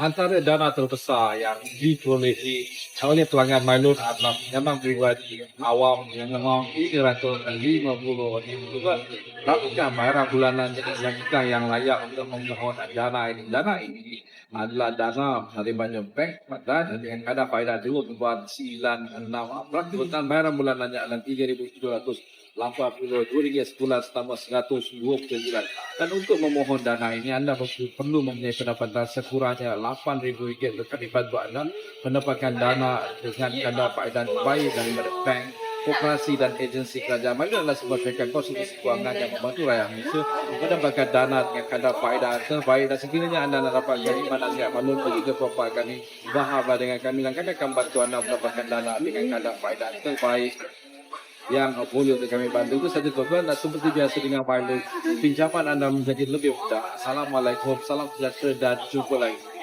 Antara dana terbesar yang diperolehi oleh pelanggan Milo adalah memang pribadi awam yang memang 350 ribu juga. Lakukan bayaran bulanan yang kita yang layak untuk memohon dana ini. Dana ini adalah dana dari banyak bank dan yang ada faedah dulu buat 96 Betul bayaran bulanannya adalah 3.700 80 ringgit sebulan selama 120 bulan. Dan untuk memohon dana ini anda perlu mempunyai pendapatan sekurangnya 8,000 ringgit terkait buat anda mendapatkan dana dengan kadar faedah baik daripada bank koperasi dan agensi kerajaan. Mari adalah sebuah syarikat konsultasi kewangan yang membantu rakyat Malaysia mendapatkan dana dengan kadar faedah terbaik dan sekiranya anda nak dapatkan mana siap maklum pergi ke profil kami bahagia dengan kami dan kami akan bantu anda mendapatkan dana dengan kadar faedah terbaik yang boleh untuk kami bantu itu saja tuan-tuan dan seperti biasa dengan pilot pinjaman anda menjadi lebih mudah. Assalamualaikum, salam sejahtera dan jumpa lagi.